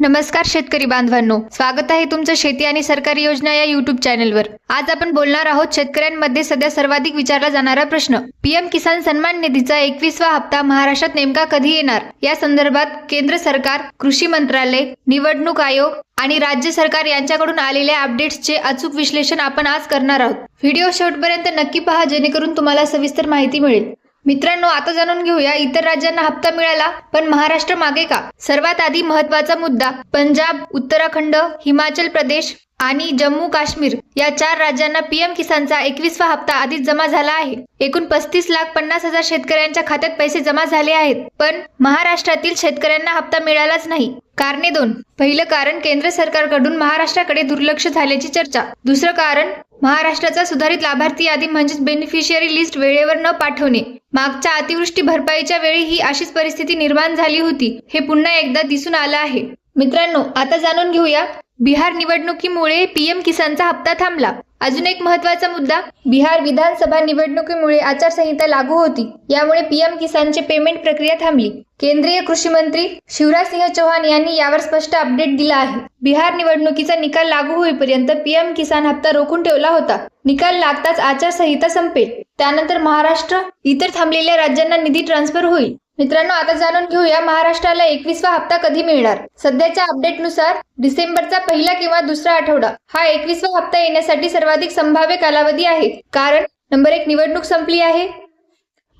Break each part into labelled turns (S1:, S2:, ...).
S1: नमस्कार शेतकरी बांधवांनो. स्वागत आहे तुमचं शेती आणि सरकारी योजना या युट्यूब चॅनलवर आज आपण बोलणार आहोत शेतकऱ्यांमध्ये सध्या सर्वाधिक विचारला जाणारा प्रश्न. पीएम किसान सन्मान निधीचा एकवीसवा हप्ता महाराष्ट्रात नेमका कधी येणार? या संदर्भात केंद्र सरकार कृषी मंत्रालय निवडणूक आयोग आणि राज्य सरकार यांच्याकडून आलेल्या अपडेट्सचे अचूक विश्लेषण आपण आज करणार आहोत. व्हिडिओ शेवटपर्यंत नक्की पहा जेणेकरून तुम्हाला सविस्तर माहिती मिळेल. मित्रांनो आता जाणून घेऊया इतर राज्यांना हप्ता मिळाला पण महाराष्ट्र मागे का? सर्वात आधी महत्त्वाचा मुद्दा पंजाब उत्तराखंड हिमाचल प्रदेश आणि जम्मू काश्मीर. या चार राज्यांना पीएम किसानचा एकवीसवा हप्ता आधीच जमा झाला आहे. एकूण पस्तीस लाख पन्नास हजार शेतकऱ्यांच्या खात्यात पैसे जमा झाले आहेत पण महाराष्ट्रातील शेतकऱ्यांना हप्ता मिळालाच नाही. कारणे दोन. पहिलं कारण केंद्र सरकारकडून महाराष्ट्राकडे दुर्लक्ष झाल्याची चर्चा. दुसरं कारण महाराष्ट्राचा सुधारित लाभार्थी यादी म्हणजेच बेनिफिशियरी लिस्ट वेळेवर न पाठवणे. मागच्या अतिवृष्टी भरपाईच्या वेळी ही अशीच परिस्थिती निर्माण झाली होती हे पुन्हा एकदा दिसून आलं आहे. मित्रांनो आता जाणून घेऊया बिहार निवडणुकीमुळे पीएम किसानचा हप्ता थांबला. अजून एक महत्त्वाचा मुद्दा बिहार विधानसभा निवडणुकीमुळे आचारसंहिता लागू होती यामुळे पीएम किसानचे पेमेंट प्रक्रिया थांबली. केंद्रीय कृषी मंत्री शिवराज सिंह चौहान यांनी यावर स्पष्ट अपडेट दिला आहे. बिहार निवडणुकीचा निकाल लागू होईपर्यंत पीएम किसान हप्ता रोखून ठेवला होता. निकाल लागताच आचारसंहिता संपेल. त्यानंतर महाराष्ट्र इतर थांबलेल्या राज्यांना निधी ट्रान्सफर होईल. मित्रांनो आता जाणून घेऊया महाराष्ट्राला एकवीसवा हप्ता कधी मिळणार? सध्याच्या अपडेटनुसार डिसेंबरचा पहिला किंवा दुसरा आठवडा हा एकवीसवा हप्ता येण्यासाठी सर्वाधिक संभाव्य कालावधी आहे. कारण नंबर एक निवडणूक संपली आहे.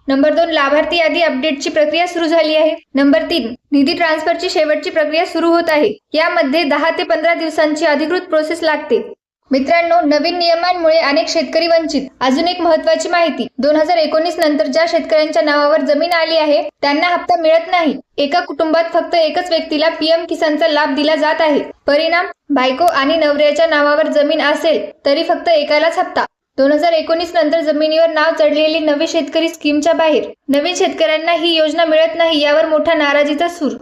S1: नंबर दोन लाभार्थी यादी अपडेटची प्रक्रिया सुरू झाली आहे. नंबर तीन निधी ट्रान्सफरची शेवटची प्रक्रिया सुरू होत आहे. यामध्ये दहा ते पंधरा दिवसांची अधिकृत प्रोसेस लागते. मित्रांनो नवीन नियमांमुळे अनेक शेतकरी वंचित. अजून एक महत्वाची माहिती. दोन हजार एकोणीस नंतर ज्या शेतकऱ्यांच्या नावावर जमीन आली आहे त्यांना हप्ता मिळत नाही. एका कुटुंबात फक्त एकच व्यक्तीला पीएम किसानचा लाभ दिला जात आहे. परिणाम? बायको आणि नवऱ्याच्या नावावर जमीन असेल तरी फक्त एकालाच हप्ता. दोन हजार एकोणीस नंतर जमिनीवर नाव चढलेली नवी शेतकरी स्कीमच्या बाहेर. नवीन शेतकऱ्यांना ही योजना मिळत नाही यावर मोठा नाराजीचा सूर.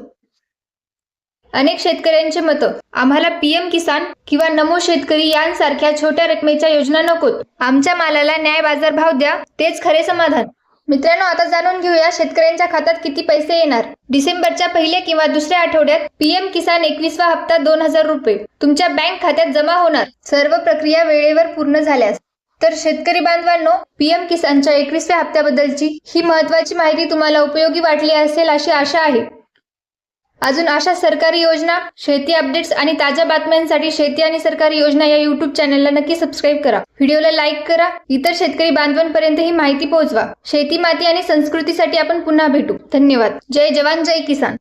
S1: अनेक शेतकऱ्यांचे मत. आम्हाला पीएम किसान किंवा नमो शेतकरी यांसारख्या छोट्या रकमेच्या योजना नकोत. आमच्या मालाला न्याय बाजार भाव द्या तेच खरे समाधान. मित्रांनो आता जाणून घेऊया शेतकऱ्यांच्या खात्यात किती पैसे येणार. डिसेंबरच्या पहिल्या किंवा दुसऱ्या आठवड्यात पीएम किसान एकवीसवा हप्ता दोन हजार रुपये. तुमच्या बँक खात्यात जमा होणार. सर्व प्रक्रिया वेळेवर पूर्ण झाल्यास. तर शेतकरी बांधवांनो पीएम किसानच्या एकवीसव्या हप्त्याबद्दलची ही महत्वाची माहिती तुम्हाला उपयोगी वाटली असेल अशी आशा आहे. अजून अशा सरकारी योजना शेती अपडेट्स आणि ताज्या बातम्यांसाठी शेती आणि सरकारी योजना या युट्यूब चॅनलला नक्की सबस्क्राईब करा. व्हिडिओला लाईक करा. इतर शेतकरी बांधवांपर्यंत ही माहिती पोहोचवा. शेती माती आणि संस्कृतीसाठी आपण पुन्हा भेटू. धन्यवाद. जय जवान जय किसान.